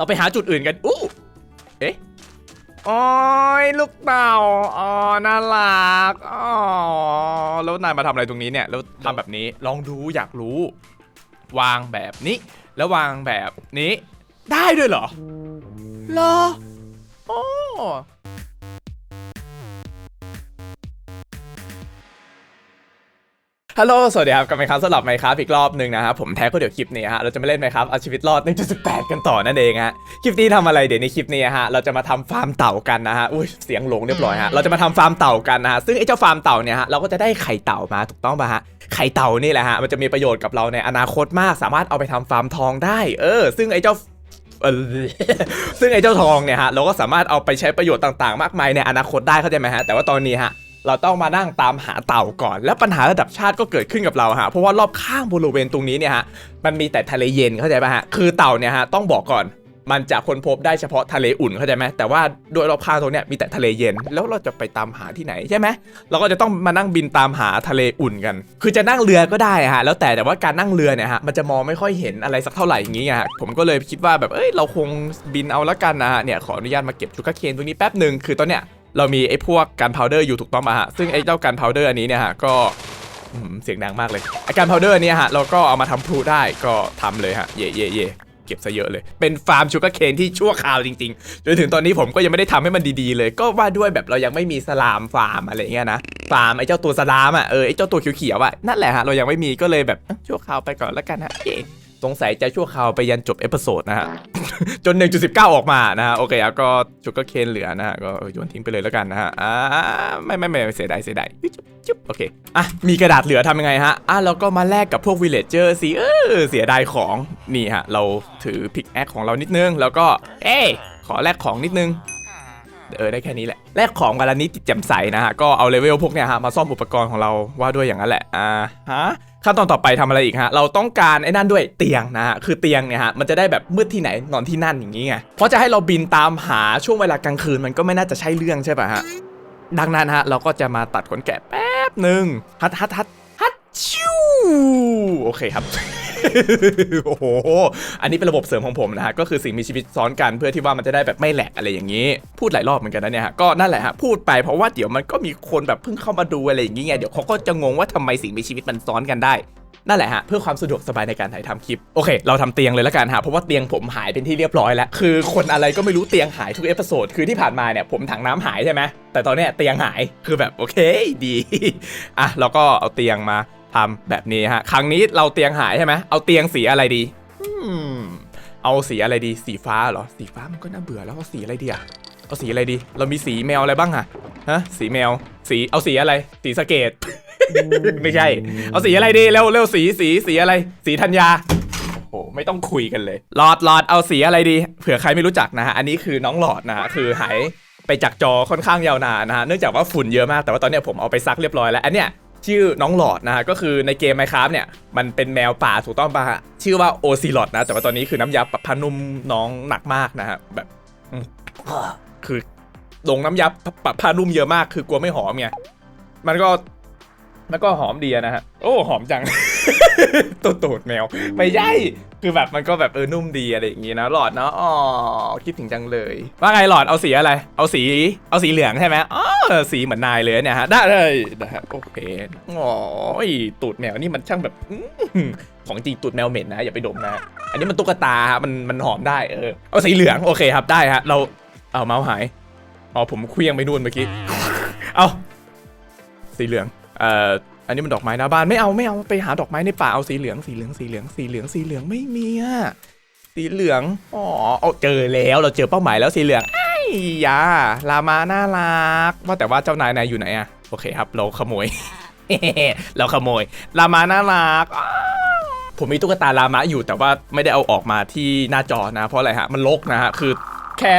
เราไปหาจุดอื่นกันอู้เอ๊ะโอ้ยลูกเต่าอ๋อน่ารักอ๋อแล้วนายมาทำอะไรตรงนี้เนี่ยแล้วทำแบบนี้ลองดูอยากรู้ วางแบบนี้ แล้ววางแบบนี้ ได้ด้วยเหรอเหรออ๋อ ฮัลโหล สวัสดีครับกลับมาอีกครั้งสำหรับไมครับอีกรอบหนึ่งนะครับผมแท็กก็เดี๋ยวคลิปนี้ฮะ เราจะมาเล่นไมครับเอาชีวิตรอด 1.18 กันต่อนั่นเองฮะ คลิปนี้ทำอะไรเดี๋ยวในคลิปนี้ฮะ เราจะมาทำฟาร์มเต่ากันนะฮะ อุ้ยเสียงหลงเรียบร้อยฮะ เราจะมาทำฟาร์มเต่ากันนะฮะ ซึ่งไอ้เจ้าฟาร์มเต่าเนี่ยฮะ เราก็จะได้ไข่เต่ามาถูกต้องป่ะฮะ ไข่เต่านี่แหละฮะ มันจะมีประโยชน์กับเราในอนาคตมาก สามารถเอาไปทำฟาร์มทองได้ เออ ซึ่งไอ้เจ้าเออซึ่งไอ้เจ้าทองเนี่ยฮะเราก็สามารถเอาไปใช้ประโยชน์ต่างๆ มากมายในอนาคตได้เข้าใจไหมฮะแต่ว่าตอนนี้ฮะ เราต้องมานั่งตามหาเต่าก่อน แล้วปัญหาระดับชาติก็เกิดขึ้นกับเราฮะเพราะว่ารอบข้างบริเวณตรงนี้เนี่ยฮะมันมีแต่ทะเลเย็นเข้าใจป่ะฮะคือเต่าเนี่ยฮะต้องบอกก่อนมันจะค้นพบได้เฉพาะทะเลอุ่นเข้าใจไหมแต่ว่าโดยรอบข้างตรงเนี้ยมีแต่ทะเลเย็นแล้วเราจะไปตามหาที่ไหนใช่ไหมเราก็จะต้องมานั่งบินตามหาทะเลอุ่นกัน คือจะนั่งเรือก็ได้ฮะแล้วแต่แต่ว่าการนั่งเรือเนี่ยฮะมันจะมองไม่ค่อยเห็นอะไรสักเท่าไหร่อย่างงี้ฮะผมก็เลยคิดว่าแบบเอ้ยเราคงบินเอาละกันนะฮะเนี่ยขออนุญาตมาเก็บชูการ์เคนตรงนี้แป๊บหนึ่งคือตอนเนี้ย เรามีไอ้พวกการพาวเดอร์อยู่ถูกต้องป่ะฮะซึ่งไอ้เจ้าการพาวเดอร์อันนี้เนี่ยฮะก็เสียงดังมากเลยไอ้การพาวเดอร์เนี่ยฮะเราก็เอามาทำพลูได้ก็ทำเลยฮะเย่เย่เย่เก็บซะเยอะเลย เป็นฟาร์มชูการ์เคนที่ชั่วคราวจริงๆ จนถึงตอนนี้ผมก็ยังไม่ได้ทำให้มันดีๆเลย ก็ว่าด้วยแบบเรายังไม่มีสลามฟาร์มอะไรเงี้ยนะ ฟาร์มไอ้เจ้าตัวสลามอะ เออไอ้เจ้าตัวเขียวๆอะนั่นแหละฮะเรายังไม่มีก็เลยแบบชั่วคราวไปก่อนแล้วกันฮะเย่ สงสัยจะชั่วคราวไปยันจบเอพิโซดนะฮะ จน 1.19 ออกมานะฮะ โอเคอะก็ชูการ์เคนเหลือนะฮะ ก็โยนทิ้งไปเลยแล้วกันนะฮะ อ่าไม่ไม่ไม่เสียดายเสียดายจุ๊บจุ๊บโอเค อะ มีกระดาษเหลือทำยังไงฮะ อะเราก็มาแลกกับพวกวิลเลจเจอร์สิเออเสียดายของนี่ฮะ เราถือพิกแอคของเรานิดนึง แล้วก็ เอ้ขอแลกของนิดนึง เออได้แค่นี้แหละแลกของกันและนิดแจ่มใสนะฮะก็เอาเลเวลพวกเนี้ยฮะมาซ่อมอุปกรณ์ของเราว่าด้วยอย่างนั้นแหละอ่าฮะขั้นตอนต่อไปทำอะไรอีกฮะ เราต้องการไอ้นั่นด้วยเตียงนะฮะ คือเตียงเนี่ยฮะ มันจะได้แบบมืดที่ไหนนอนที่นั่นอย่างนี้ไง เพราะจะให้เราบินตามหาช่วงเวลากลางคืนมันก็ไม่น่าจะใช่เรื่องใช่ป่ะฮะ ดังนั้นฮะ เราก็จะมาตัดขนแกะแป๊บหนึ่งฮัดฮัดฮัดฮัดชิวโอเคครับ โอ้โห อันนี้เป็นระบบเสริมของผมนะฮะ ก็คือสิ่งมีชีวิตซ้อนกันเพื่อที่ว่ามันจะได้แบบไม่แหลกอะไรอย่างนี้ พูดหลายรอบเหมือนกันนะเนี่ยฮะ ก็นั่นแหละฮะ พูดไปเพราะว่าเดี๋ยวมันก็มีคนแบบเพิ่งเข้ามาดูอะไรอย่างนี้ไง เดี๋ยวเขาก็จะงงว่าทำไมสิ่งมีชีวิตมันซ้อนกันได้นั่นแหละฮะเพื่อความสะดวกสบายในการถ่ายทำคลิปโอเค เราทำเตียงเลยล้วกันฮะเพราะว่าเตียงผมหายเป็นที่เรียบร้อยแล้วคือคนอะไรก็ไม่รู้เตียงหายทุกเอพิโซดคือที่ผ่านมาเนี่ยผมถังน้ำหายใช่ไหมแต่ตอนเนี้ยเตียงหายคือแบบโอเคดีอะเราก็เอาเตียงมา ทำแบบนี้ฮะ ครั้งนี้เราเตียงหายใช่ไหมเอาเตียงสีอะไรดีเอาสีอะไรดี สีฟ้าเหรอ สีฟ้ามันก็น่าเบื่อแล้วเอาสีอะไรดีอะเอาสีอะไรดี เรามีสีแมวอะไรบ้างอะฮะ สีแมว สี เอาสีอะไร สีสเกต ไม่ใช่ เอาสีอะไรดี เร็วเร็วสี สี สีอะไร สีธัญญาโอ้โหไม่ต้องคุยกันเลย หลอดหลอดเอาสีอะไรดี เผื่อใครไม่รู้จักนะฮะ อันนี้คือน้องหลอดนะฮะ คือหายไปจากจอค่อนข้างยาวนานนะฮะ เนื่องจากว่าฝุ่นเยอะมาก แต่ว่าตอนเนี้ยผมเอาไปซักเรียบร้อยแล้ว อันเนี้ย ชื่อน้องหลอดนะฮะก็คือในเกมไมค้าเนี่ยมันเป็นแมวป่าถูกต้องป่ะฮะชื่อว่าโอซิลอดนะแต่ว่าตอนนี้คือน้ำยาปรับผ้านุ่มน้องหนักมากนะฮะแบบอืมคือลงน้ำยาปรับผ้านุ่มเยอะมาก คือกลัวไม่หอมไงมันก็มันก็หอมดีนะฮะโอ้หอมจังตัวตูดแมว ไม่ใช่ คือแบบมันก็แบบเออนุ่มดีอะไรอย่างงี้นะหลอดเนาะอ๋อคิดถึงจังเลย ว่าไงหลอดเอาสีอะไร เอาสีเอาสีเหลืองใช่ไหมอ๋อสีเหมือนนายเลยเนี่ยฮะได้เลยนะฮะโอเคอ๋อตูดแมวนี่มันช่างแบบของจริงตูดแมวเหม็นนะอย่าไปดมนะ อันนี้มันตุ๊กตาฮะมันมันหอมได้เออเอาสีเหลืองโอเคครับได้ฮะเราเอาเมาส์หายอ๋อผมเคลี้ยงไปนู่นเมื่อกี้เอาสีเหลืองเอ่อ อันนี้มันดอกไม้หน้าบ้านไม่เอาไม่เอาไปหาดอกไม้ในป่าเอาสีเหลืองสีเหลืองสีเหลืองสีเหลืองสีเหลืองไม่มีอะสีเหลืองอ๋อเอาเจอแล้วเราเจอเป้าหมายแล้วสีเหลืองไอ้ยาลามาน่ารักว่าแต่ว่าเจ้านายนายอยู่ไหนอะโอเคครับ เราขโมย เราขโมยลามาน่ารักผมมีตุ๊กตาลามะอยู่แต่ว่าไม่ได้เอาออกมาที่หน้าจอนะ เพราะอะไรฮะมันลกนะฮะคือแค่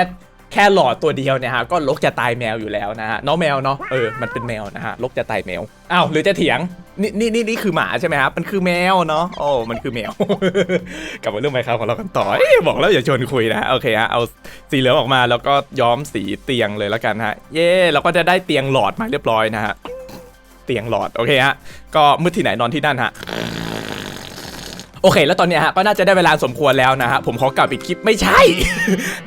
แค่หลอดตัวเดียวเนี่ยฮะก็ลกจะตายแมวอยู่แล้วนะฮะน้องแมวเนาะเออมันเป็นแมวนะฮะลกจะตายแมวอ้าวหรือจะเถียงนี่นี่นี่นี่คือหมาใช่ไหมครับมันคือแมวเนาะโอ้มันคือแมว กลับมาเรื่องไมค์ครับของเรากันต่อบอกแล้วอย่าชวนคุยนะโอเคฮะเอาสีเหลืองออกมาแล้วก็ย้อมสีเตียงเลยแล้วกันฮะเย่เราก็จะได้เตียงหลอดมาเรียบร้อยนะฮะเตียงหลอดโอเคฮะก็มืดที่ไหนนอนที่นั่นฮะ โอเค แล้วตอนนี้ฮะก็น่าจะได้เวลาสมควรแล้วนะฮะผมขอกลับอีกคลิปไม่ใช่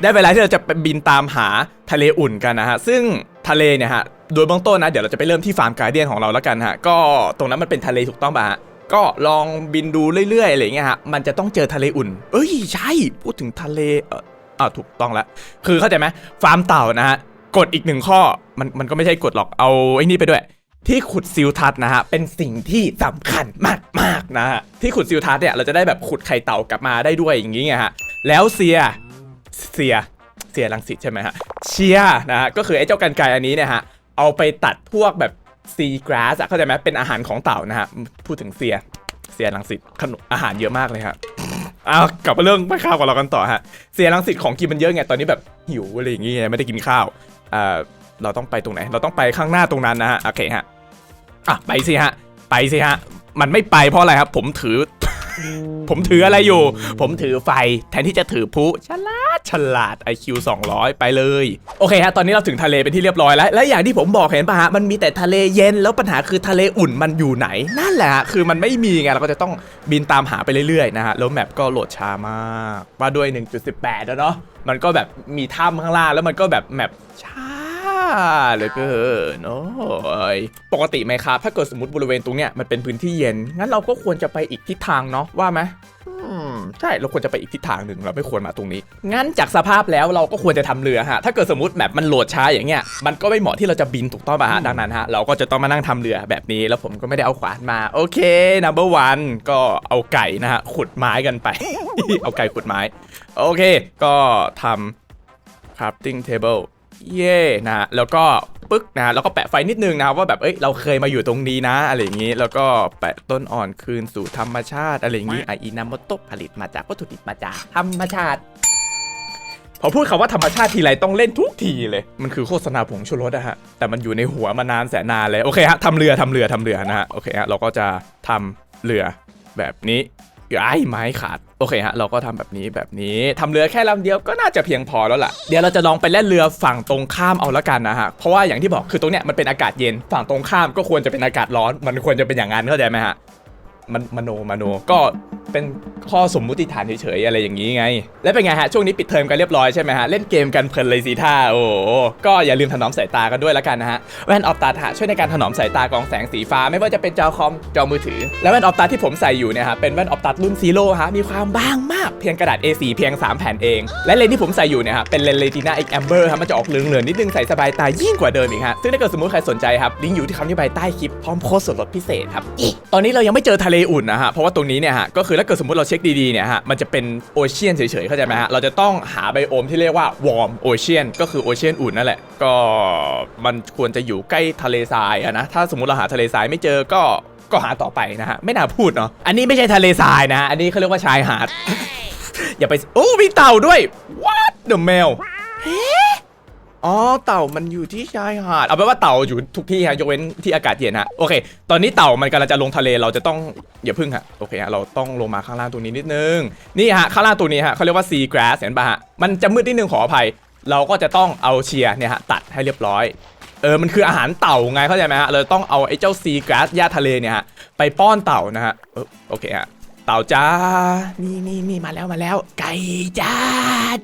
ได้เวลาที่เราจะไปบินตามหาทะเลอุ่นกันนะฮะซึ่งทะเลเนี่ยฮะโดยเบื้องต้นนะเดี๋ยวเราจะไปเริ่มที่ฟาร์มการเดียนของเราแล้วกันฮะก็ตรงนั้นมันเป็นทะเลถูกต้องป่ะฮะก็ลองบินดูเรื่อยๆอะไรเงี้ยฮะมันจะต้องเจอทะเลอุ่น เอ้ยใช่พูดถึงทะเลเอออ่าถูกต้องแล้วคือเข้าใจไหมฟาร์มเต่านะฮะกฎอีกหนึ่งข้อมันมันก็ไม่ใช่กฎหรอกเอาไอ้นี่ไปด้วย ที่ขุดซิลทัศนะฮะเป็นสิ่งที่สำคัญมากๆนะฮะที่ขุดซิลทัศเนี่ยเราจะได้แบบขุดไข่เต่ากลับมาได้ด้วยอย่างนี้ไงฮะแล้วเซียเซียเซียรังสิตใช่ไหมฮะเชียนะฮะก็คือไอ้เจ้ากันไกรอันนี้เนี่ยฮะเอาไปตัดพวกแบบซีกราสอะเข้าใจไหมเป็นอาหารของเต่านะฮะพูดถึงเซียเซียรังสิตขนมอาหารเยอะมากเลยครับเอากลับมาเรื่องไม่ข้าวของเรากันต่อฮะเซียรังสิตของกินมันเยอะไงตอนนี้แบบหิวอะไรอย่างงี้ไงไม่ได้กินข้าวอ่าเราต้องไปตรงไหน เราต้องไปข้างหน้าตรงนั้นนะฮะโอเคฮะ อะไปสิฮะ ไปสิฮะ มันไม่ไปเพราะอะไรครับ ผมถือ ผมถืออะไรอยู่ ผมถือไฟแทนที่จะถือพุฉลาดฉลาด IQ 200 ไปเลย โอเคฮะ ตอนนี้เราถึงทะเลเป็นที่เรียบร้อยแล้ว และอย่างที่ผมบอกเห็นปะฮะ มันมีแต่ทะเลเย็น แล้วปัญหาคือทะเลอุ่นมันอยู่ไหน นั่นแหละฮะ คือมันไม่มีไง เราก็จะต้องบินตามหาไปเรื่อยๆนะฮะ แล้วแมปก็โหลดช้ามากว่าด้วย 1.18 แล้วเนาะ มันก็แบบมีถ้ำข้างล่าง แล้วมันก็แบบแมปช้า เหลือเกินโอ้ยปกติไหมครับถ้าเกิดสมมติบริเวณตรงเนี้ยมันเป็นพื้นที่เย็น งั้นเราก็ควรจะไปอีกทิศทางเนาะว่าไหมอืมใช่เราควรจะไปอีกทิศทางหนึ่งเราไม่ควรมาตรงนี้ งั้นจากสภาพแล้วเราก็ควรจะทำเรือฮะถ้าเกิดสมมติแมปมันโหลดช้าอย่างเงี้ยมันก็ไม่เหมาะที่เราจะบินถูกต้องป่ะฮะดังนั้นฮะเราก็จะต้องมานั่งทำเรือแบบนี้ แล้วผมก็ไม่ได้เอาขวานมาโอเค number one ก็เอาไก่นะฮะขุดไม้กันไป เอาไก่ขุดไม้ โอเค ก็ทำ crafting table เย่นะฮะแล้วก็ปึ๊กนะฮะแล้วก็แปะไฟนิดนึงนะครับว่าแบบเอ้ยเราเคยมาอยู่ตรงนี้นะอะไรอย่างนี้ แล้วก็แปะต้นอ่อนคืนสู่ธรรมชาติอะไรอย่างนี้ไออินามโตะผลิตมาจากวัตถุดิบมาจากธรรมชาติพอพูดคำว่าธรรมชาติทีไรต้องเล่นทุกทีเลย มันคือโฆษณาผงชูรสอะฮะ แต่มันอยู่ในหัวมานานแสนนานเลย โอเคฮะทำเรือทำเรือทำเรือนะฮะ โอเคฮะ เราก็จะทำเรือแบบนี้ ไอ้ไม้ขาด โอเคฮะ เราก็ทำแบบนี้แบบนี้ทำเรือแค่ลำเดียวก็น่าจะเพียงพอแล้วล่ะ เดี๋ยวเราจะลองไปแล่นเรือฝั่งตรงข้ามเอาละกันนะฮะ เพราะว่าอย่างที่บอกคือตรงเนี้ยมันเป็นอากาศเย็น ฝั่งตรงข้ามก็ควรจะเป็นอากาศร้อน มันควรจะเป็นอย่างนั้นเข้าใจไหมฮะ มันมโนมโนก็เป็นข้อสมมุติฐานเฉยๆอะไรอย่างนี้ไง แล้วเป็นไงฮะ ช่วงนี้ปิดเทอมกันเรียบร้อยใช่ไหมฮะ เล่นเกมกันเพลินเลยสิท่า โอ้ก็อย่าลืมถนอมสายตากันด้วยละกันนะฮะ แว่นออฟตาฮะช่วยในการถนอมสายตากองแสงสีฟ้า ไม่ว่าจะเป็นจอคอมจอมือถือ และแว่นออฟตาที่ผมใส่อยู่เนี่ยฮะเป็นแว่นออฟตารุ่นซีโร่ฮะมีความบางมากเพียงกระดาษ A4 เพียง 3 แผ่นเอง และเลนส์ที่ผมใส่อยู่เนี่ยฮะเป็นเลนส์เลติน่าเอ็กแอมเบอร์ครับมันจะออกเหลืองๆนิดนึงใส่สบายตายิ่งกว่าเดิมอีกฮะซึ่งถ้าเกิดสมมติใครสนใจครับลิงก์อยู่ที่คำอธิบายใต้คลิปพร้อมโค้ดส่วนลดพิเศษครับตอนนี้เรายังไม่เจอทะเลอุ่นนะฮะเพราะว่าตรงนี้เนี่ยฮะก็คือถ้าเกิดสมมติเราเช็คดีๆเนี่ยฮะมันจะเป็นโอเชียนเฉยๆเข้าใจไหมฮะเราจะต้องหาไบโอมที่เรียกว่าวอร์มโอเชียนก็คือโอเชียนอุ่นนั่นแหละก็มันควรจะอยู่ใกล้ทะเลทรายอะนะถ้าสมมติเราหาทะเลทรายไม่เจอก็ก็หาต่อไปนะฮะไม่น่าพูดเนาะอันนี้ไม่ใช่ทะเลทรายนะฮะอันนี้เขาเรียกว่าชายหาดอย่าไปโอ้มีเต่าด้วย what the mail อ๋อเต่ามันอยู่ที่ชายหาดเอาเป็นว่าเต่าอยู่ทุกที่ฮะยกเว้นที่อากาศเย็นฮะโอเค ตอนนี้เต่ามันกำลังจะลงทะเลเราจะต้องอย่าพึ่งฮะโอเคฮะเราต้องลงมาข้างล่างตรงนี้นิดนึงนี่ฮะข้างล่างตรงนี้ฮะเขาเรียกว่าซีกราสเห็นปะฮะมันจะมืดนิดนึงขออภัย เราก็จะต้องเอาเชียร์เนี่ยฮะตัดให้เรียบร้อยเออมันคืออาหารเต่าไงเข้าใจไหมฮะเราต้องเอาไอ้เจ้าซีกราสหญ้าทะเลเนี่ยฮะไปป้อนเต่านะฮะโอเคฮะ เต่าจ้า นี่นี่นี่มาแล้วมาแล้ว ไก่จ้า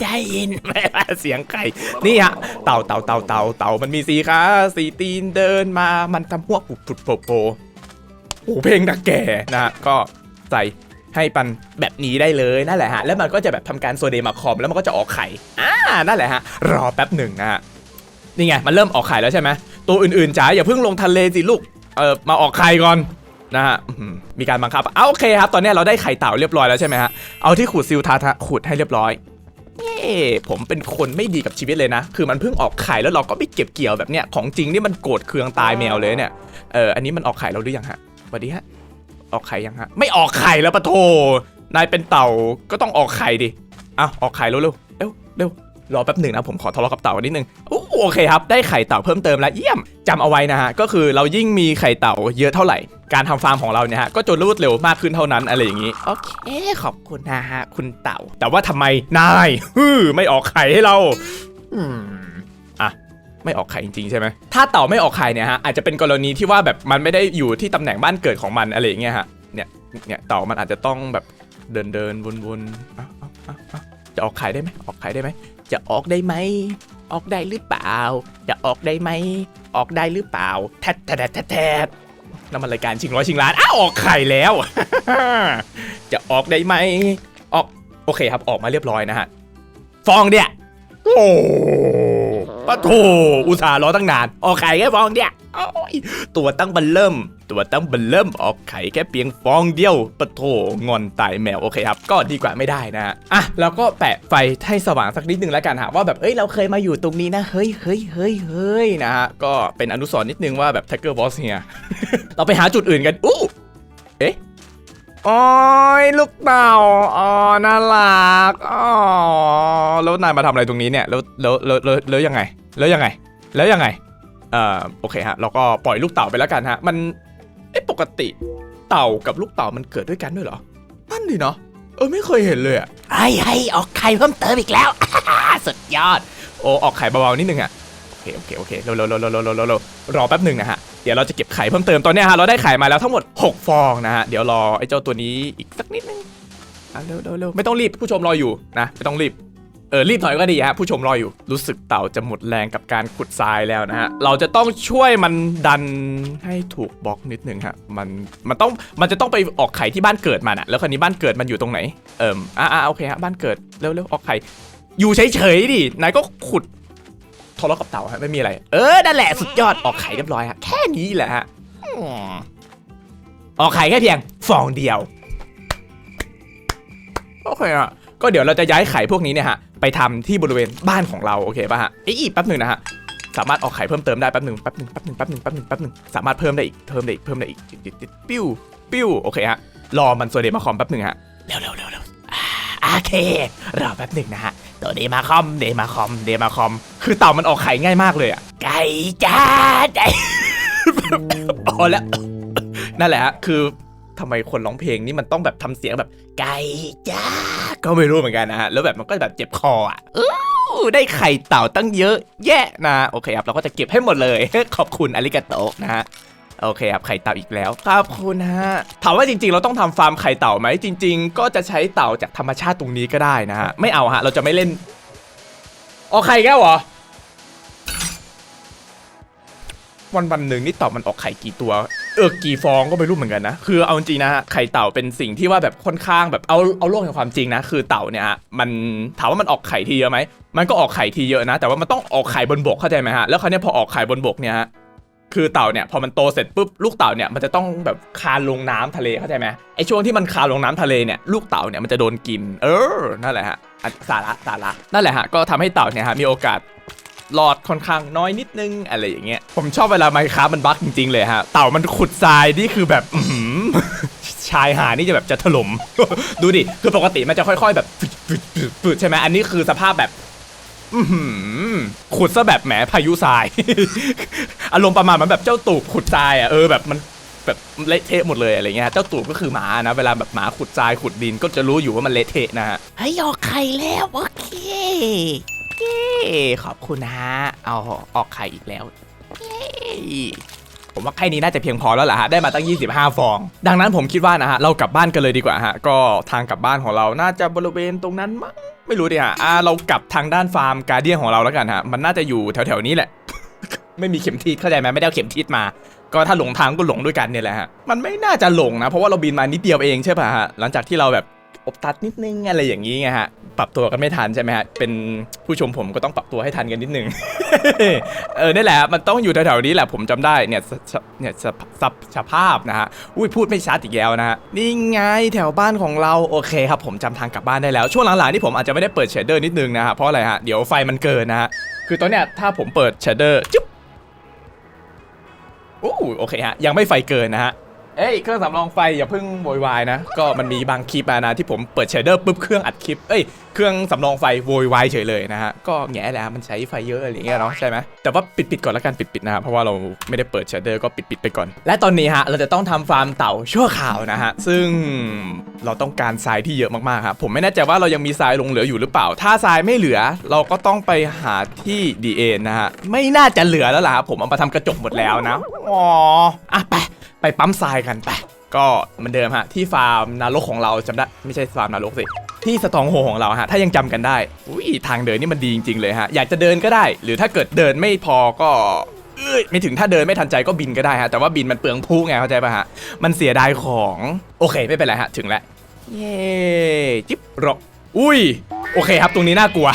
ได้ยินไหมเสียงไก่ นี่ฮะ เต่าเต่าเต่าเต่าเต่ามันมีสีขาสีตีนเดินมา มันทำพวกปุดปุดโผล่โผล่โอ้เพลงดักแก่นะฮะ ก็ใส่ให้ปันแบบนี้ได้เลยนั่นแหละฮะ แล้วมันก็จะแบบทำการโซเดมาคอมแล้วมันก็จะออกไข่ อ่า นั่นแหละฮะ รอแป๊บหนึ่งนะฮะ นี่ไง มันเริ่มออกไข่แล้วใช่ไหมตัวอื่นๆจ๋าอย่าเพิ่งลงทะเลสิลูก เออมาออกไข่ก่อน นะฮะอื้อหือมีการบังคับเอาโอเคครับ ตอนนี้เราได้ไข่เต่าเรียบร้อยแล้วใช่ไหมฮะ เอาที่ขูดซิลทัศน์ฮะขูดให้เรียบร้อย เย้ผมเป็นคนไม่ดีกับชีวิตเลยนะ คือมันเพิ่งออกไข่แล้วเราก็ไม่เก็บเกี่ยวแบบเนี้ย ของจริงนี่มันโกรธเคืองตายแมวเลยเนี่ย เออ อันนี้มันออกไข่แล้วหรือยังฮะสวัสดีฮะ ออกไข่ยังฮะ ไม่ออกไข่แล้วปะโท นายเป็นเต่าก็ต้องออกไข่ดิอ้าวออกไข่เร็วเร็วเร็วเร็ว รอแป๊บหนึ่งนะผมขอทะเลาะกับเต่านิดนึงโอโอเคครับ ได้ไข่เต่าเพิ่มเติมแล้วเยี่ยมจำเอาไว้นะฮะ ก็คือเรายิ่งมีไข่เต่าเยอะเท่าไหร่ การทำฟาร์มของเราเนี่ยฮะ ก็จะรวดเร็วมากขึ้นเท่านั้นอะไรอย่างนี้ โอเค ขอบคุณนะฮะ คุณเต่า แต่ว่าทำไมนายฮือไม่ออกไข่ให้เรา อืมอะไม่ออกไข่จริงๆใช่ไหมถ้าเต่าไม่ออกไข่เนี่ยฮะอาจจะเป็นกรณีที่ว่าแบบมันไม่ได้อยู่ที่ตำแหน่งบ้านเกิดของมันอะไรอย่างเงี้ยฮะ เนี่ย เนี่ยเต่ามันอาจจะต้องแบบเดินเดินวนวนอะอะอะอะจะออกไข่ได้ไหมออกไข่ได้ไหม จะออกได้ไหม ออกได้หรือเปล่า จะออกได้ไหม ออกได้หรือเปล่า แทดแทดแทดแทดนั่นมันรายการชิงร้อยชิงล้าน อ้าวออกไข่แล้ว จะออกได้ไหม ออก โอเคครับ ออกมาเรียบร้อยนะฮะ ฟองเนี่ย โอ้ ปะโถอุตส่าห์รอตั้งนาน ออกไข่แค่ฟองเดียวตัวตั้งบันเริ่ม ตัวตั้งบันเริ่มออกไข่แค่เพียงฟองเดียวปะโถงอนตายแมวโอเคครับ ก็ดีกว่าไม่ได้นะอะแล้วก็แปะไฟให้สว่างสักนิดนึงแล้วกันฮะว่าแบบเอ้ยเราเคยมาอยู่ตรงนี้นะเฮ้ยเฮ้ยเฮ้ยเฮ้ยนะฮะก็เป็นอนุสรณ์นิดนึงว่าแบบ t ท g เกอร์บอสเนี่ยเราไปหาจุดอื่นกันอู้เอ๊ะ โอ้ยลูกเต่าอ๋อน่ารักอ๋อแล้วนายมาทำอะไรตรงนี้เนี่ยแล้วแล้วแล้วแล้วแล้วยังไง แล้วยังไง แล้วยังไงเอ่อโอเคฮะเราก็ปล่อยลูกเต่าไปแล้วกันฮะ มันเอ๊ะปกติเต่ากับลูกเต่ามันเกิดด้วยกันด้วยเหรอนั่นดิเนาะเออไม่เคยเห็นเลยอะ ไอ้ให้ออกไข่เพิ่มเติมอีกแล้ว สุดยอด โอ้ออกไข่เบาๆนิดนึงอะโอ เคโอเคโอเคเร็วเร็วเร็วเร็วเร็วเร็รอแป๊บหนึ่งนะฮะเดี๋ยวเราจะเก็บไข่เพิ่มเติมตอนนี้ฮะเราได้ไข่มาแล้วทั้งหมด 6 ฟองนะฮะเดี๋ยวรอไอ้เจ้าตัวนี้อีกสักนิดนึงอะเร็วเร็วเร็วไม่ต้องรีบผู้ชมรออยู่นะไม่ต้องรีบเออรีบหน่อยก็ดีฮะผู้ชมรออยู่รู้สึกเต่าจะหมดแรงกับการขุดทรายแล้วนะฮะเราจะต้องช่วยมันดันให้ถูกบล็อกนิดนึงฮะมันมันต้องมันจะต้องไปออกไข่ที่บ้านเกิดมันอะแล้วคราวนี้บ้านเกิดมันอยู่ตรงไหนเอิมอ่าโอเคฮะบ้านเกิดเร็วๆออกไข่อยู่เฉยๆดินายก็ขุด ทะเลาะกับเต่าฮะไม่มีอะไร เออนั่นแหละสุดยอดออกไข่เรียบร้อยฮะแค่นี้แหละฮะออกไข่แค่เพียงฟองเดียวโอเคอะก็เดี๋ยวเราจะย้ายไข่พวกนี้เนี่ยฮะไปทำที่บริเวณบ้านของเราโอเคป่ะฮะเอ้อีแป๊บหนึ่งนะฮะสามารถออกไข่เพิ่มเติมได้แป๊บหนึ่งแป๊บหนึ่งแป๊บหนึ่งแป๊บหนึ่งแป๊บหนึ่งแป๊บหนึ่งสามารถเพิ่มได้อีกเพิ่มได้อีกเพิ่มได้อีกจิ๊ดจิ๊ดจิ๊ดปิ้วปิ้วโอเคฮะรอมันโซเดียมาคอมแป๊บหนึ่งฮะเร็วเร็วเร็วเร็ว โอเครอแป๊บหนึ่งนะฮะตัวเดมาคอมเดมาคอมเดมาคอม คือเต่ามันออกไข่ง่ายมากเลยอะไก่จ้าไก่พอแล้ว นั่นแหละฮะคือทำไมคนร้องเพลงนี่มันต้องแบบทำเสียงแบบ ไก่จ้าก็ไม่รู้เหมือนกันนะฮะแล้วแบบมันก็แบบเจ็บคออะได้ไข่เต่าตั้งเยอะแยะนะ โอเคครับ เราก็จะเก็บให้หมดเลย ขอบคุณอาริกาโตะนะฮะ โอเคครับไข่เต่าอีกแล้วขอบคุณฮะถามว่าจริงๆ เราต้องทำฟาร์มไข่เต่าไหมจริง ๆ ก็จะใช้เต่าจากธรรมชาติตรงนี้ก็ได้นะฮะไม่เอาฮะเราจะไม่เล่นออกไข่แก้วเหรอวันวันหนึ่งนี่เต่ามันออกไข่กี่ตัวเออกี่ฟองก็ไม่รู้เหมือนกันนะ คือเอาจริงนะฮะไข่เต่าเป็นสิ่งที่ว่าแบบค่อนข้างแบบเอาเอาโลกแห่งความจริงนะ คือเต่าเนี่ยฮะมันถามว่ามันออกไข่ทีเยอะไหมมันก็ออกไข่ทีเยอะนะ แต่ว่ามันต้องออกไข่บนบกเข้าใจไหมฮะแล้วคราวเนี้ยพอออกไข่บนบกเนี่ยฮะ คือเต่าเนี่ยพอมันโตเสร็จปุ๊บลูกเต่าเนี่ยมันจะต้องแบบคานลงน้ำทะเลเข้าใจไหมไอช่วงที่มันคานลงน้ำทะเลเนี่ยลูกเต่าเนี่ยมันจะโดนกิน เออนั่นแหละฮะสาระสาระนั่นแหละฮะก็ทำให้เต่าเนี่ยฮะมีโอกาสหลอดค่อนข้างน้อยนิดนึงอะไรอย่างเงี้ยผมชอบเวลาไมค้ามันบั๊กจริงๆเลยฮะเต่ามันขุดทรายนี่คือแบบชายหานี่จะแบบจะถล่มดูดิคือปกติมันจะค่อย ๆ แบบใช่ไหมอันนี้คือสภาพแบบ ขุดซะแบบแหมพายุทราย อารมณ์ประมาณมันแบบเจ้าตูบขุดทรายอะเออแบบมันแบบเละเทะหมดเลยอะไรเงี้ยเจ้าตูบก็คือหมานะ เวลาแบบหมาขุดทรายขุดดินก็จะรู้อยู่ว่ามันเละเทะนะฮะให้ยออกไข่แล้วโอเคเย้ขอบคุณนะฮะเอาออกไข่อีกแล้วเย้ ผมว่าแค่นี้น่าจะเพียงพอแล้วล่ะฮะได้มาตั้ง 25 ฟอง ดังนั้นผมคิดว่านะฮะเรากลับบ้านกันเลยดีกว่าฮะก็ทางกลับบ้านของเราน่าจะบริเวณตรงนั้นมั้งไม่รู้ดิฮะอ่าเรากลับทางด้านฟาร์มการเดียนของเราแล้วกันฮะมันน่าจะอยู่แถวๆนี้แหละ ไม่มีเข็มทิศเข้าใจไหมไม่ได้เอาเข็มทิศมาก็ถ้าหลงทางก็หลงด้วยกันเนี่ยแหละฮะ มันไม่น่าจะหลงนะ เพราะว่าเราบินมานิดเดียวเองใช่ป่ะฮะ หลังจากที่เราแบบ อบตัดนิดนึงอะไรอย่างนี้ไงฮะ ปรับตัวกันไม่ทันใช่ไหมฮะ เป็นผู้ชมผมก็ต้องปรับตัวให้ทันกันนิดนึง เออนี่แหละ มันต้องอยู่แถวๆนี้แหละผมจำได้เนี่ยเนี่ยสภสภสภาพนะฮะ อุ้ยพูดไม่ชัดอีกแล้วนะฮะ นี่ไงแถวบ้านของเราโอเคครับ ผมจำทางกลับบ้านได้แล้ว ช่วงหลังๆนี่ผมอาจจะไม่ได้เปิดเชดเดอร์นิดนึงนะฮะ เพราะอะไรฮะ เดี๋ยวไฟมันเกินนะฮะ คือตอนเนี้ยถ้าผมเปิดเชดเดอร์จุ๊บโอ้โอเคฮะ ยังไม่ไฟเกินนะฮะ เอ้ยเครื่องสำรองไฟอย่าเพิ่งโวยวายนะ ก็มันมีบางคลิปอะนะที่ผมเปิดเชเดอร์ปุ๊บเครื่องอัดคลิปเอ้ยเครื่องสำรองไฟโวยวายเฉยเลยนะฮะก็แง่แหละมันใช้ไฟเยอะอะไรเงี้ยเนาะใช่ไหมแต่ว่าปิดปิดก่อนล้วกันปิดปิดนะเพราะว่าเราไม่ได้เปิดเชเดอร์ก็ปิดปิดไปก่อน และตอนนี้ฮะเราจะต้องทำฟาร์มเต่าชั่วข่าวนะฮะซึ่งเราต้องการทรายที่เยอะมากๆครับผมไม่แน่ใจว่าเรายังมีทรายลงเหลืออยู่หรือเปล่า ถ้าทรายไม่เหลือ เราก็ต้องไปหาที่ดีเอ็นนะฮะไม่น่าจะเหลือแล้วล่ะครับผมเอามาทำกระจกหมดแล้วนะอ๋ออะไป ไปปั๊มทรายกันไปก็เหมือนเดิมฮะที่ฟาร์มนรกของเราจำได้ไม่ใช่ฟาร์มนรกสิที่สตองโฮของเราฮะถ้ายังจำกันได้อุ้ยทางเดินนี่มันดีจริงๆเลยฮะอยากจะเดินก็ได้ หรือถ้าเกิดเดินไม่พอก็เอ้ยไม่ถึงถ้าเดินไม่ทันใจก็บินก็ได้ฮะแต่ว่าบินมันเปลืองพุไงเข้าใจป่ะฮะมันเสียดายของโอเคไม่เป็นไรฮะถึงแล้วเย้จิ๊บรออุ้ยโอเคครับตรงนี้น่ากลัว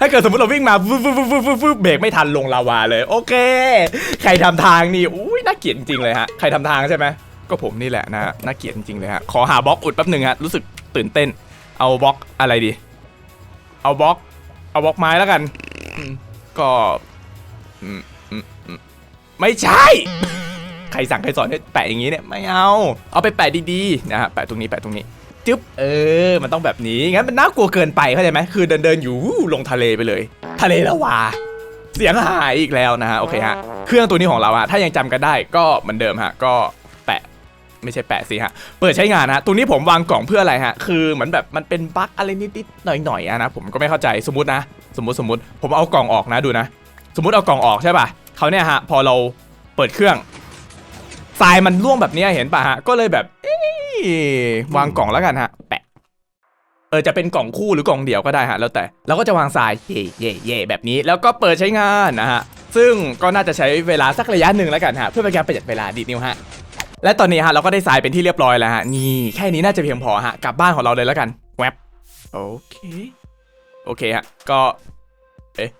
ถ้าเกิดสมมติเราวิ่งมาฟึบฟึบฟึบฟึบฟึบฟึบเบรกไม่ทันลงลาวาเลย โอเค ใครทำทางนี่อุ้ยน่าเกลียดจริงๆเลยฮะ ใครทำทางใช่ไหมก็ผมนี่แหละนะฮะน่าเกลียดจริงๆเลยฮะ ขอหาบล็อกอุดแป๊บหนึ่งฮะ รู้สึกตื่นเต้น เอาบล็อกอะไรดี เอาบล็อก เอาบล็อกไม้แล้วกันอืมก็อืมอืมอืมไม่ใช่ ใครสั่งใครสอนให้แปะอย่างนี้เนี่ยไม่เอา เอาไปแปะดีๆนะฮะ แปะตรงนี้แปะตรงนี้ จึ๊บเออ มันต้องแบบนี้ งั้นมันน่ากลัวเกินไปเข้าใจไหมคือเดินเดินอยู่ลงทะเลไปเลย ทะเลละวาเสียงหายอีกแล้วนะฮะโอเคฮะเครื่องตัวนี้ของเราฮะถ้ายังจำกันได้ก็เหมือนเดิมฮะก็แปะไม่ใช่แปะสิฮะ เปิดใช้งานฮะตรงนี้ผมวางกล่องเพื่ออะไรฮะ คือเหมือนแบบมันเป็นบั๊กอะไรนิดๆหน่อยๆอะนะ ผมก็ไม่เข้าใจ สมมตินะ สมมติสมมติ ผมเอากล่องออกนะดูนะ สมมติเอากล่องออกใช่ป่ะเขาเนี่ยฮะ พอเราเปิดเครื่องทรายมันร่วงแบบนี้เห็นป่ะฮะ ก็เลยแบบ วางกล่องแล้วกันฮะ แปะ เออจะเป็นกล่องคู่หรือกล่องเดี่ยวก็ได้ฮะ แล้วแต่เราก็จะวางทรายเย่เย่เย่แบบนี้แล้วก็เปิดใช้งานนะฮะ ซึ่งก็น่าจะใช้เวลาสักระยะหนึ่งแล้วกันฮะ เพื่อเป็นการประหยัดเวลาดีนิ้วฮะ และตอนนี้ฮะเราก็ได้ทรายเป็นที่เรียบร้อยแล้วฮะ นี่แค่นี้น่าจะเพียงพอฮะ กลับบ้านของเราเลยแล้วกัน แวบโอเค โอเคฮะ ก็ เอ๊ะ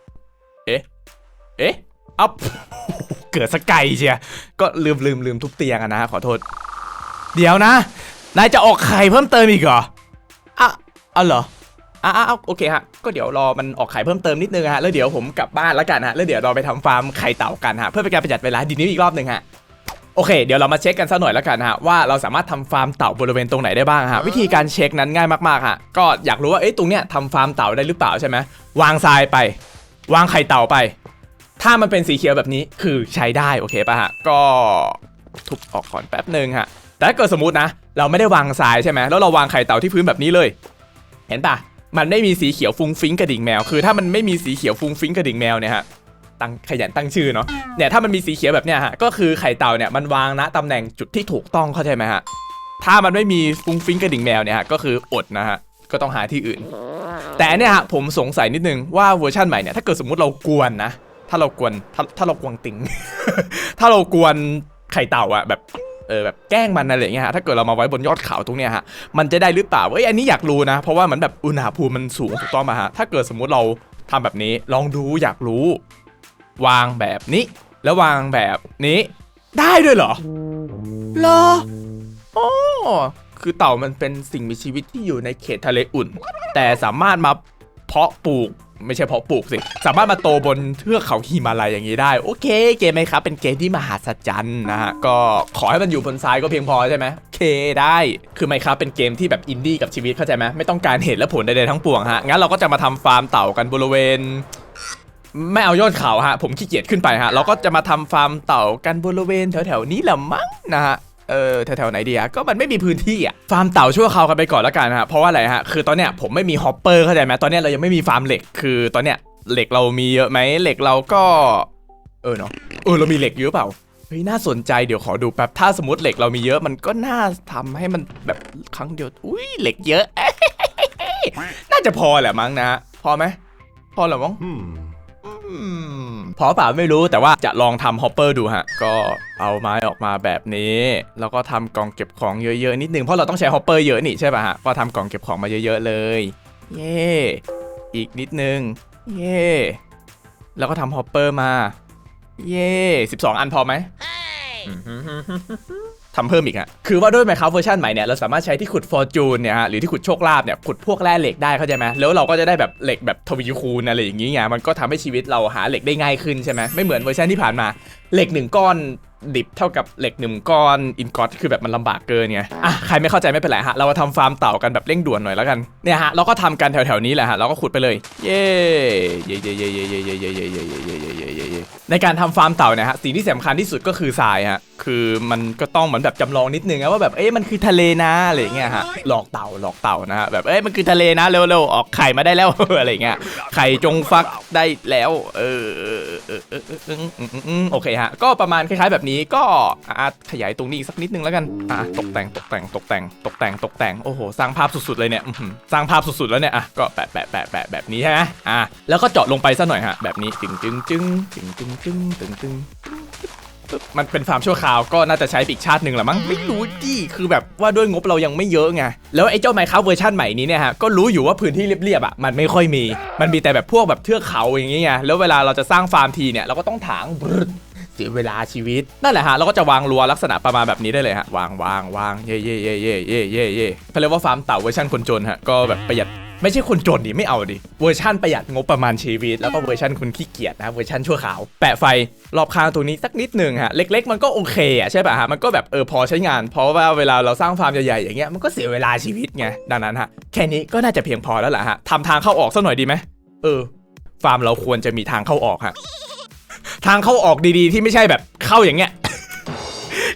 เอ๊ะ เอ๊ะอัพเกิดสกไกเชียก็ลืมลืมลืมทุบเตียงอะนะขอโทษ เดี๋ยวนะ นายจะออกไข่เพิ่มเติมอีกเหรออะอ๋อเหรออะอะอะโอเคฮะ ก็เดี๋ยวรอมันออกไข่เพิ่มเติมนิดนึงฮะ แล้วเดี๋ยวผมกลับบ้านแล้วกันฮะ แล้วเดี๋ยวเราไปทำฟาร์มไข่เต่ากันฮะ เพื่อเป็นการประหยัดเวลาดีนี้อีกรอบหนึ่งฮะ โอเค เดี๋ยวเรามาเช็คกันสักหน่อยแล้วกันฮะ ว่าเราสามารถทำฟาร์มเต่าบริเวณตรงไหนได้บ้างฮะ วิธีการเช็คนั้นง่ายมากๆฮะ ก็อยากรู้ว่า เอ๊ะตรงเนี้ยทำฟาร์มเต่าได้หรือเปล่าใช่ไหมวางทรายไป วางไข่เต่าไป ถ้ามันเป็นสีเขียวแบบนี้ คือใช้ได้ โอเคป่ะฮะ ก็ทุบออกก่อนแป๊บหนึ่งฮะ แต่ถ้าเกิดสมมตินะ เราไม่ได้วางทรายใช่ไหมแล้วเราวางไข่เต่าที่พื้นแบบนี้เลย เห็นปะมันไม่มีสีเขียวฟุ้งฟิ้งกระดิ่งแมว คือถ้ามันไม่มีสีเขียวฟุ้งฟิ้งกระดิ่งแมวเนี่ยฮะตั้งขยันตั้งชื่อเนาะเนี่ยถ้ามันมีสีเขียวแบบเนี้ยฮะก็คือไข่เต่าเนี่ยมันวางณตำแหน่งจุดที่ถูกต้องเข้าใจไหมฮะถ้ามันไม่มีฟุ้งฟิ้งกระดิ่งแมวเนี่ยฮะก็คืออดนะฮะก็ต้องหาที่อื่น แต่เนี่ยฮะผมสงสัยนิดนึงว่าเวอร์ชันใหม่เนี่ยถ้าเกิดสมมุติเรากวนนะถ้าเรากวนถ้าถ้าเรากวงติง ถ้าเรากวนไข่เต่าอะแบบ ออแบบแกล้งมันอะไรเงี้ยฮะถ้าเกิดเรามาไว้บนยอดเขาตรงเนี้ยฮะมันจะได้หรือเปล่าเอ้ยอันนี้อยากรู้นะ เพราะว่ามันแบบอุณหภูมิมันสูงถูกต้องป่ะฮะถ้าเกิดสมมุติเราทำแบบนี้ลองดูอยากรู้ วางแบบนี้ แล้ววางแบบนี้ ได้ด้วยเหรอเหรอโอ้คือเต่ามันเป็นสิ่งมีชีวิตที่อยู่ในเขตทะเลอุ่น แต่สามารถมาเพาะปลูก ไม่ใช่เพาะปลูกสิ สามารถมาโตบนเทือกเขาหิมาลัยอย่างนี้ได้ โอเค เกมไหมครับ เป็นเกมที่มหัศจรรย์นะฮะ ก็ขอให้มันอยู่บนทรายก็เพียงพอใช่ไหมโอเคได้ คือไหมครับเป็นเกมที่แบบอินดี้กับชีวิตเข้าใจไหมไม่ต้องการเหตุและผลใดๆทั้งปวงฮะ งั้นเราก็จะมาทำฟาร์มเต่ากันบริเวณไม่เอายอดเขาฮะ ผมขี้เกียจขึ้นไปฮะ เราก็จะมาทำฟาร์มเต่ากันบริเวณแถวๆนี้แหละมั้งนะฮะ เออแถวๆไหนดีอะก็มันไม่มีพื้นที่อะฟาร์มเต่าชั่วคราวกันไปก่อนแล้วกันฮะเพราะว่าอะไรฮะคือตอนเนี้ยผมไม่มีฮอปเปอร์เข้าใจไหมตอนเนี้ยเรายังไม่มีฟาร์มเหล็ก คือตอนเนี้ยเหล็กเรามีเยอะไหมเหล็กเราก็ เออเนาะเออเรามีเหล็กเยอะเปล่าเฮ้ยน่าสนใจเดี๋ยวขอดูแป๊บถ้าสมมติเหล็กเรามีเยอะมันก็น่าทำให้มันแบบครั้งเดียวอุ้ยเหล็กเยอะ น่าจะพอแหละมั้งนะพอไหมพอแหละมั้ง พอเปล่าไม่รู้แต่ว่าจะลองทำฮอปเปอร์ดูฮะ ก็เอาไม้ออกมาแบบนี้ แล้วก็ทำกล่องเก็บของเยอะๆนิดนึงเพราะเราต้องใช้ฮอปเปอร์เยอะนี่ใช่ป่ะฮะ ก็ทำกล่องเก็บของมาเยอะๆเลย เย่อีกนิดนึง เย่แล้วก็ทำฮอปเปอร์มา เย่12 อันพอไหม ทำเพิ่มอีกฮะคือว่าด้วยไหมครเวอร์ชันใหม่เนี่ยเราสามารถใช้ที่ขุดฟอร์จูนเนี่ยฮะหรือที่ขุดโชคลาภเนี่ยขุดพวกแร่เหล็กได้เข้าใจไหมแล้วเราก็จะได้แบบเหล็กแบบทวีคูณอะไรอย่างงี้ไงมันก็ทำให้ชีวิตเราหาเหล็กได้ง่ายขึ้นใช่ไหมไม่เหมือนเวอร์ชันที่ผ่านมาเหล็กหนึ่งก้อนดิบเท่ากับเหล็กหนึ่งก้อนอินกอตคือแบบมันลำบากเกินไงอะใครไม่เข้าใจไม่เป็นไรฮะเรามาทำฟาร์มเต่ากันแบบเร่งด่วนหน่อยแล้วกันเนี่ยฮะเราก็ทำกันแถวๆนี้แหละฮะเราก็ขุดไปเลยเย้เย้เย้เย้เย้เย้เย้เย้เย้เย้เย้เย้เย้เย้เย้เย้ ในการทำฟาร์มเต่าเนี่ยฮะสิ่งที่สำคัญที่สุดก็คือทรายฮะคือมันก็ต้องเหมือนแบบจำลองนิดนึงนะว่าแบบเอ๊ะมันคือทะเลนะอะไรเงี้ยฮะหลอกเต่าหลอกเต่านะฮะแบบเอ๊ะมันคือทะเลนะเร็วๆออกไข่มาได้แล้วอะไรเงี้ยไข่จงฟักได้แล้วเออโอเคฮะก็ประมาณคล้ายๆแบบนี้ก็อขยายตรงนี้อีกสักนิดนึงแล้วกันอะตกแต่งตกแต่งตกแต่งตกแต่งตกแต่งโอ้โหสร้างภาพสุดๆเลยเนี่ยสร้างภาพสุดๆแล้วเนี่ยอะก็แปะแปะแปะแปะแบบนี้ใช่ไหมอะแล้วก็เจาะลงไปซะหน่อยฮะแบบนี้จึงจึงจึงจึงจึงจึงจึงจึงมันเป็นฟาร์มชั่วคราวก็น่าจะใช้ปอีกชาติหนึ่งแหละมั้งไม่รู้ดิคือแบบว่าด้วยงบเรายังไม่เยอะไงแล้วไอ้เจ้าไมค์ครับเวอร์ชันใหม่นี้เนี่ยฮะก็รู้อยู่ว่าพื้นที่เรียบๆอะมันไม่ค่อยมี มันมีแต่แบบพวกแบบเทือกเขาอย่างเงี้ยแล้วเวลาเราจะสร้างฟาร์มทีเนี่ยเราก็ต้องถางบรึดเสียเวลาชีวิต นั่นแหละฮะเราก็จะวางรั้วลักษณะประมาณแบบนี้ได้เลยฮะวางวางวางเย่เย่เย่เย่เย่เย่เย่เขาเรียกว่าฟาร์มเต่าเวอร์ชันคนจนฮะก็แบบประหยัด ไม่ใช่คนจนดิไม่เอาดิเวอร์ชั่นประหยัดงบประมาณชีวิต แล้วก็เวอร์ชันคนขี้เกียจนะเวอร์ชันชั่วขาว แปะไฟรอบข้างตรงนี้สักนิดหนึ่งฮะเล็ก ๆ มันก็โอเคอะใช่ป่ะฮะมันก็แบบเออพอใช้งาน เพราะว่าเวลาเราสร้างฟาร์มใหญ่ๆอย่างเงี้ยมันก็เสียเวลาชีวิตไงดังนั้นฮะแค่นี้ก็น่าจะเพียงพอแล้วแหละฮะทำทางเข้าออกสักหน่อยดีไหมเออ ฟาร์มเราควรจะมีทางเข้าออกฮะทางเข้าออกดีๆ ที่ไม่ใช่แบบเข้าอย่างเงี้ย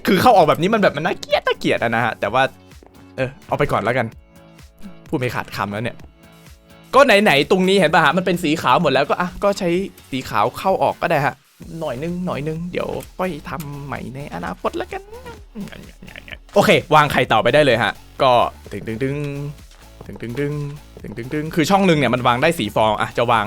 คือเข้าออกแบบนี้มันแบบมันน่าเกลียดน่าเกลียดอะนะฮะแต่ว่า เออเอาไปก่อนแล้วกัน พูดไม่ขาดคำแล้วเนี่ย ก็ไหนๆตรงนี้เห็นป่ะฮะมันเป็นสีขาวหมดแล้วก็อะก็ใช้สีขาวเข้าออกก็ได้ฮะหน่อยนึงหน่อยนึงเดี๋ยวค่อยทำใหม่ในอนาคตแล้วกัน โอเค วางไข่เต่าไปได้เลยฮะ ก็ดึงดึงดึงดึงดึงดึงดึงดึงดึงคือช่องหนึ่งเนี่ยมันวางได้สีฟองอะจะวาง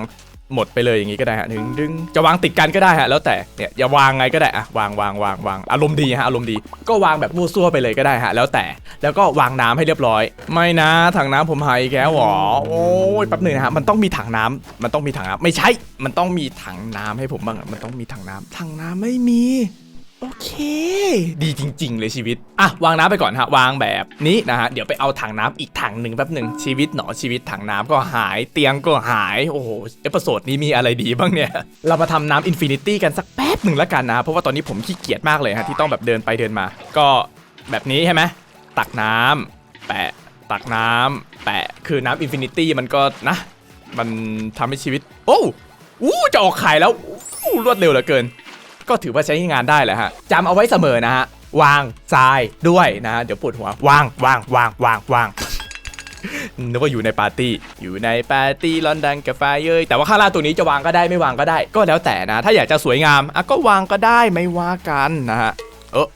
หมดไปเลยอย่างนี้ก็ได้ฮะดึงดึงจะวางติดกันก็ได้ฮะแล้วแต่เนี่ยอย่าวางไงก็ได้อะวางวางวางวางอารมณ์ดีฮะอารมณ์ดีก็วางแบบมั่วซั่วไปเลยก็ได้ฮะแล้วแต่แล้วก็วางน้ำให้เรียบร้อย ไม่นะถังน้ำผมหายแก้วเหรอโอ้ยแป๊บหนึ่งนะฮะมันต้องมีถังน้ำมันต้องมีถังน้ำไม่ใช่ มันต้องมีถังน้ำให้ผมบ้างมันต้องมีถังน้ำถังน้ำไม่มี โอเค ดีจริง ๆ เลยชีวิต อะ วางน้ำไปก่อนฮะ วางแบบนี้นะฮะ เดี๋ยวไปเอาถังน้ำอีกถังหนึ่งแป๊บหนึ่งชีวิตหนอชีวิตถังน้ำก็หายเตียงก็หาย โอ้โห เอพิโซดนี้มีอะไรดีบ้างเนี่ย เรามาทำน้ำอินฟินิตี้กันสักแป๊บหนึ่งแล้วกันนะ เพราะว่าตอนนี้ผมขี้เกียจมากเลยฮะที่ต้องแบบเดินไปเดินมา ก็แบบนี้ใช่ไหมตักน้ำแปะ ตักน้ำแปะ คือน้ำอินฟินิตี้มันก็นะ มันทำให้ชีวิต โอ้อู้จะออกไข่แล้วอู้รวดเร็วเหลือเกิน ก็ถือว่าใช้งานได้แหละฮะจำเอาไว้เสมอนะฮะวางทรายด้วยนะฮะเดี๋ยวปวดหัววางวางวางวางวางนึกว่าอยู่ในปาร์ตี้ อยู่ในปาร์ตี้ลอนดอนกาแฟเย้ยแต่ว่าข้างล่างตัวนี้จะวางก็ได้ไม่วางก็ได้ ก็แล้วแต่นะ ถ้าอยากจะสวยงามอะก็วางก็ได้ไม่ว่ากันนะฮะเออ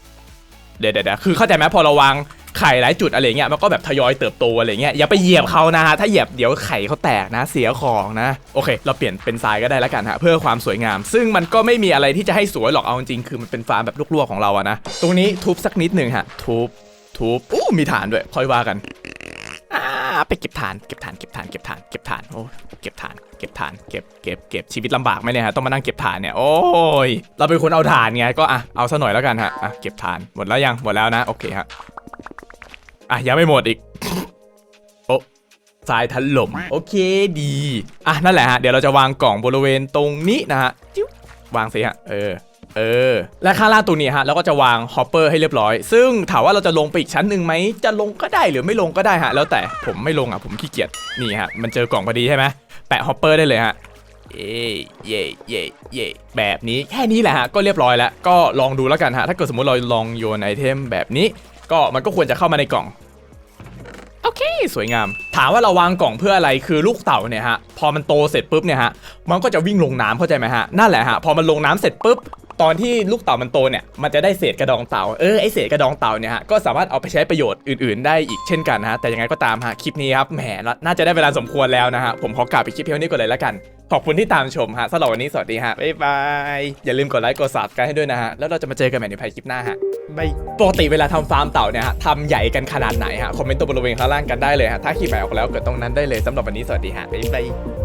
เดี๋ยวเดี๋ยวเดี๋ยวคือเข้าใจไหมพอเราวาง ไข่หลายจุดอะไรเงี้ยมันก็แบบทยอยเติบโตอะไรเงี้ยอย่าไปเหยียบเขานะฮะถ้าเหยียบเดี๋ยวไข่เขาแตกนะเสียของนะโอเค เราเปลี่ยนเป็นทรายก็ได้ล้วกันฮะเพื่อความสวยงาม ซึ่งมันก็ไม่มีอะไรที่จะให้สวยหรอกเอาจริงคือมันเป็นฟาร์มแบบลวกๆของเราอะนะตรงนี้ทุบสักนิดหนึ่งฮะทุบทุบอู้มีฐานด้วยค่อยว่ากันอ่าไปเก็บฐานเก็บฐานเก็บฐานเก็บฐานเก็บฐานโอ้เก็บฐานเก็บฐานเก็บเก็บเก็บชีวิตลำบากไหมเนี่ยฮะต้องมานั่งเก็บฐานเนี่ยโอ้ยเราเป็นคนเอาฐานไงก็อะเอาซะหน่อยแล้วกันฮะอะเก็บฐานหมดแล้วยังหมดแล้วนะโอเคฮะ อะยังไม่หมดอีก โอ้ทรายถล่มโอเคดี อะนั่นแหละฮะ เดี๋ยวเราจะวางกล่องบริเวณตรงนี้นะฮะจิ้ววางสิฮะ เออ เออ และข้างล่างตรงนี้ฮะเราก็จะวางฮอปเปอร์ให้เรียบร้อย ซึ่งถามว่าเราจะลงไปอีกชั้นหนึ่งไหม จะลงก็ได้หรือไม่ลงก็ได้ฮะ แล้วแต่ผมไม่ลงอะผมขี้เกียจ นี่ฮะ มันเจอกล่องพอดีใช่ไหมแปะฮอปเปอร์ได้เลยฮะเย่เย่เย่เย่แบบนี้แค่นี้แหละฮะ ก็เรียบร้อยแล้ว ก็ลองดูแล้วกันฮะ ถ้าเกิดสมมติเราลองโยนไอเทมแบบนี้ ก็มันก็ควรจะเข้ามาในกล่องโอเค สวยงาม ถามว่าเราวางกล่องเพื่ออะไรคือลูกเต่าเนี่ยฮะพอมันโตเสร็จปุ๊บเนี่ยฮะมันก็จะวิ่งลงน้ำเข้าใจไหมฮะนั่นแหละฮะพอมันลงน้ำเสร็จปุ๊บตอนที่ลูกเต่ามันโตเนี่ยมันจะได้เศษกระดองเต่าเออไอเศษกระดองเต่าเนี่ยฮะก็สามารถเอาไปใช้ประโยชน์อื่นๆ ได้อีกเช่นกันนะฮะแต่ยังไงก็ตามฮะคลิปนี้ครับแหมน่าจะได้เวลาสมควรแล้วนะฮะผมขอกลับไปคลิปเพียงนี้ก่อนเลยแล้วกันขอบคุณที่ตามชมฮะสำหรับวันนี้สวัสดีฮะบ๊ายบายอย่าลืมกดไลค์กดซับกันให้ด้วยนะฮะแล้วเราจะมาเจอกันใหม่ในภายคลิปหน้าฮะ ไม่ปกติเวลาทำฟาร์มเต่าเนี่ยฮะทำใหญ่กันขนาดไหนฮะคอมเมนต์ตัวบริเวณข้างล่างกันได้เลยฮะถ้าคลิปใหม่ออกแล้วเกิดตรงนั้นได้เลยสำหรับวันนี้สวัสดีฮะบ๊ายบาย